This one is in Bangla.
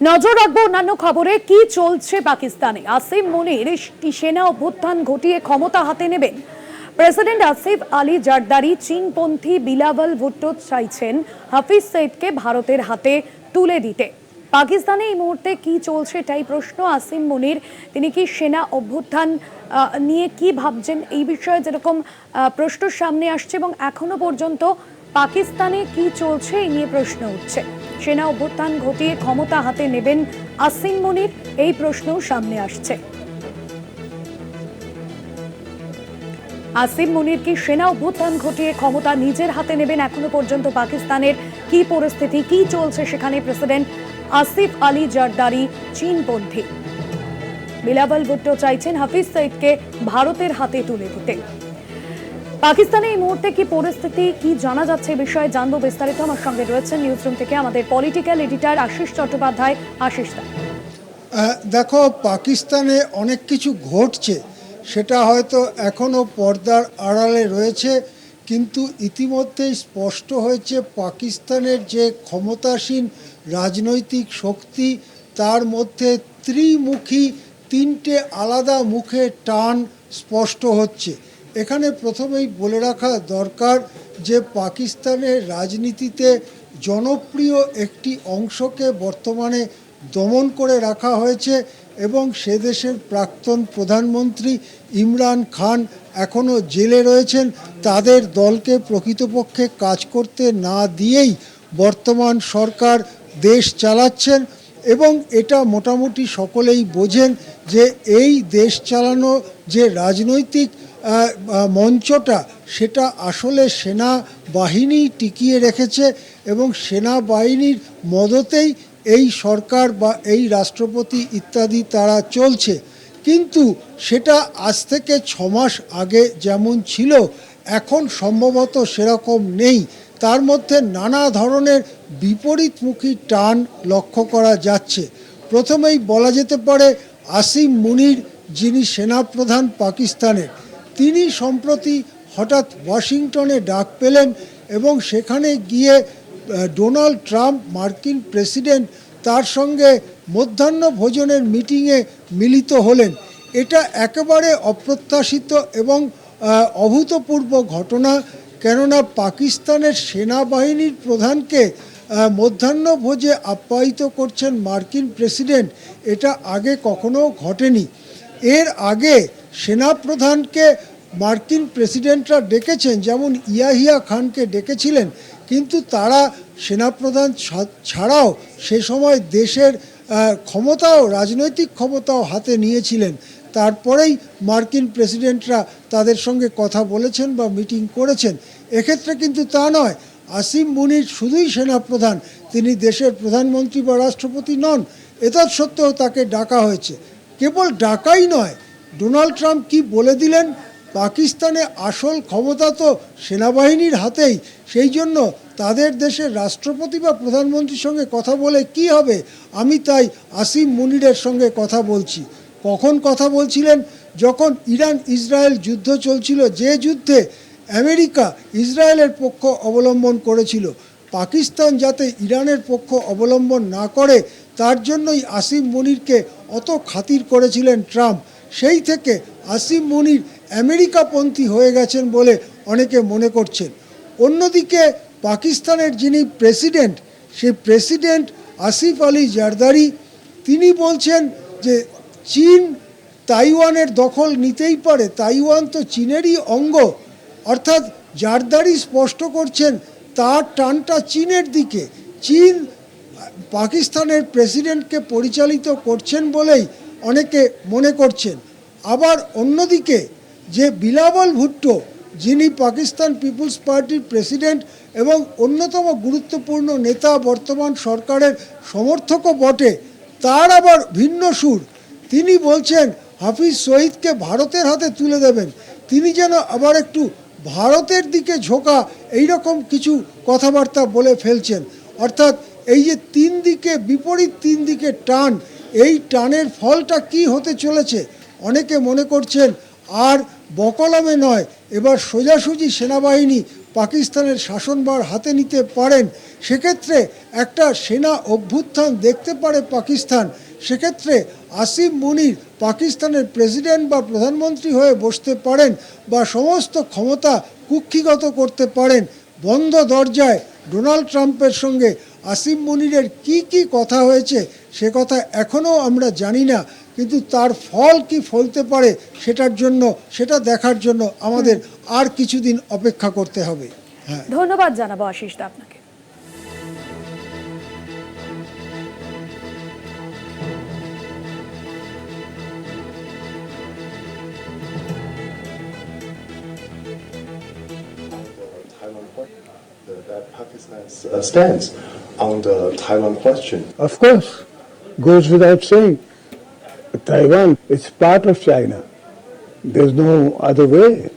নজর রাখব অন্যান্য খবরে। কি চলছে পাকিস্তানে? আসিম মনির সেনা অভ্যুত্থান ঘটিয়ে ক্ষমতা হাতে নেবেন প্রেসিডেন্ট আসিফ আলী জারদারি চীনপন্থী বিলাওয়াল ভুট্টো চাইছেন হাফিজ সঈদকে ভারতের হাতে তুলে দিতে। পাকিস্তানে এই মুহূর্তে কি চলছে এটাই প্রশ্ন। আসিম মনির, তিনি কি সেনা অভ্যুত্থান নিয়ে কি ভাবছেন এই বিষয়ে যেরকম প্রশ্ন সামনে আসছে এবং এখনও পর্যন্ত পাকিস্তানে কি চলছে এই নিয়ে প্রশ্ন উঠছে। সেনা অভ্যুত্থান ঘটিয়ে ক্ষমতা হাতে নেবেন আসিম মনির, এই প্রশ্নও সামনে আসছে। আসিম মনির কি সেনা অভ্যুত্থান ঘটিয়ে ক্ষমতা নিজের হাতে নেবেন এখনও পর্যন্ত পাকিস্তানের? কি পরিস্থিতি, কি চলছে সেখানে প্রেসিডেন্ট আসিফ আলী জারদারি চীনপন্থী বিলাবল ভুট্টো চাইছেন হাফিজ সঈদকে ভারতের হাতে তুলে দিতে। পাকিস্তানে এই মুহূর্তে কি পরিস্থিতি, কি জানা যাচ্ছে বিষয়ে জানব বিস্তারিত আমার সঙ্গে রয়েছেন নিউজ রুম থেকে আমাদের পলিটিক্যাল এডিটর আশিস চট্টোপাধ্যায়। আশিস দেখো, পাকিস্তানে অনেক কিছু ঘটছে, সেটা হয়তো এখনও পর্দার আড়ালে রয়েছে, কিন্তু ইতিমধ্যেই স্পষ্ট হয়েছে পাকিস্তানের যে ক্ষমতাসীন রাজনৈতিক শক্তি, তার মধ্যে ত্রিমুখী তিনটে আলাদা মুখে টান স্পষ্ট হচ্ছে। এখানে প্রথমেই বলে রাখা দরকার যে পাকিস্তানের রাজনীতিতে জনপ্রিয় একটি অংশকে বর্তমানে দমন করে রাখা হয়েছে এবং সে দেশের প্রাক্তন প্রধানমন্ত্রী ইমরান খান এখনও জেলে রয়েছেন। তাদের দলকে প্রকৃতপক্ষে কাজ করতে না দিয়েই বর্তমান সরকার দেশ চালাচ্ছেন এবং এটা মোটামুটি সকলেই বোঝেন যে এই দেশ চালানো যে রাজনৈতিক মঞ্চটা, সেটা আসলে সেনা বাহিনী টিকিয়ে রেখেছে এবং সেনাবাহিনীর মদতেই এই সরকার বা এই রাষ্ট্রপতি ইত্যাদি তারা চলছে। কিন্তু সেটা আজ থেকে ছমাস আগে যেমন ছিল, এখন সম্ভবত সেরকম নেই। তার মধ্যে নানা ধরনের বিপরীতমুখী টান লক্ষ্য করা যাচ্ছে। প্রথমেই বলা যেতে পারে আসিম মুনির, যিনি সেনাপ্রধান পাকিস্তানের। তিনি সম্প্রতি হঠাৎ ওয়াশিংটনে ডাক পেলেন এবং সেখানে গিয়ে ডোনাল্ড ট্রাম্প, মার্কিন প্রেসিডেন্ট, তার সঙ্গে মধ্যাহ্ন ভোজনের মিটিংয়ে মিলিত হলেন। এটা একেবারে অপ্রত্যাশিত এবং অভূতপূর্ব ঘটনা, কেননা পাকিস্তানের সেনাবাহিনীর প্রধানকে মধ্যাহ্ন ভোজে আপ্যায়িত করছেন মার্কিন প্রেসিডেন্ট। এটা আগে কখনো ঘটেনি। এর আগে সেনাপ্রধানকে মার্কিন প্রেসিডেন্টরা ডেকেছেন, যেমন ইয়াহিয়া খানকে ডেকেছিলেন, কিন্তু তারা সেনাপ্রধান ছাড়াও সে সময় দেশের ক্ষমতাও, রাজনৈতিক ক্ষমতাও হাতে নিয়েছিলেন। তারপরেই মার্কিন প্রেসিডেন্টরা তাদের সঙ্গে কথা বলেছেন বা মিটিং করেছেন। এক্ষেত্রে কিন্তু তা নয়, আসিম মুনির শুধুই সেনাপ্রধান, তিনি দেশের প্রধানমন্ত্রী বা রাষ্ট্রপতি নন। এতৎ সত্ত্বেও তাকে ডাকা হয়েছে। কেবল ডাকাই নয়, ডোনাল্ড ট্রাম্প কি বলে দিলেন? পাকিস্তানে আসল ক্ষমতা তো সেনাবাহিনীর হাতেই। সেই জন্য তাদের দেশের রাষ্ট্রপতি বা প্রধানমন্ত্রীর সঙ্গে কথা বলে কি হবে? আমি তাই আসিম মুনিরের সঙ্গে কথা বলছি। কখন কথা বলছিলেন? যখন ইরান ইসরায়েল যুদ্ধ চলছিল, যে যুদ্ধে আমেরিকা ইসরায়েলের পক্ষ অবলম্বন করেছিল পাকিস্তান যাতে ইরানের পক্ষ অবলম্বন না করে, তার জন্যই আসিম মুনিরকে অত খাতির করেছিলেন ট্রাম্প। সেই থেকে আসিম মুনির আমেরিকাপন্থী হয়ে গেছেন বলে অনেকে মনে করছেন। অন্যদিকে পাকিস্তানের যিনি প্রেসিডেন্ট, সেই প্রেসিডেন্ট আসিফ আলী জারদারি, তিনি বলছেন যে চীন তাইওয়ানের দখল নিতেই পারে, তাইওয়ান তো চীনেরই অঙ্গ। অর্থাৎ জারদারি স্পষ্ট করছেন তার টানটা চীনের দিকে। চীন পাকিস্তানের প্রেসিডেন্টকে পরিচালিত করছেন বলেই অনেকে মনে করছেন। আবার অন্যদিকে যে বিলাবল ভুট্টো, যিনি পাকিস্তান পিপুলস পার্টির প্রেসিডেন্ট এবং অন্যতম গুরুত্বপূর্ণ নেতা বর্তমান সরকারের সমর্থকও বটে, তার আবার ভিন্ন সুর। তিনি বলছেন, হাফিজ শহীদকে ভারতের হাতে তুলে দেবেন। তিনি যেন আবার একটু ভারতের দিকে ঝোঁকা এইরকম কিছু কথাবার্তা বলে ফেলছেন। অর্থাৎ এই যে তিন দিকে বিপরীত তিন দিকে টান, এই টানের ফলটা কি হতে চলেছে? অনেকে মনে করছেন আর বকলমে নয়, এবার সোজাসুজি সেনাবাহিনী পাকিস্তানের শাসনভার হাতে নিতে পারেন। সেক্ষেত্রে একটা সেনা অভ্যুত্থান দেখতে পারে পাকিস্তান। সেক্ষেত্রে আসিম মুনির পাকিস্তানের প্রেসিডেন্ট বা প্রধানমন্ত্রী হয়ে বসতে পারেন বা সমস্ত ক্ষমতা কুক্ষিগত করতে পারেন বন্ধ দরজায় ডোনাল্ড ট্রাম্পের সঙ্গে আসিম মুনিরের কি কি কথা হয়েছে সে কথা এখনও আমরা জানি না কিন্তু তার ফল কি ফলতে পারে সেটার জন্য সেটা দেখার জন্য আমাদের আর কিছুদিন অপেক্ষা করতে হবে। হ্যাঁ। ধন্যবাদ জানাব আশিস দা আপনাকে। Uh, stands on the Taiwan question. Of course, goes without saying. Taiwan is part of China. There's no other way.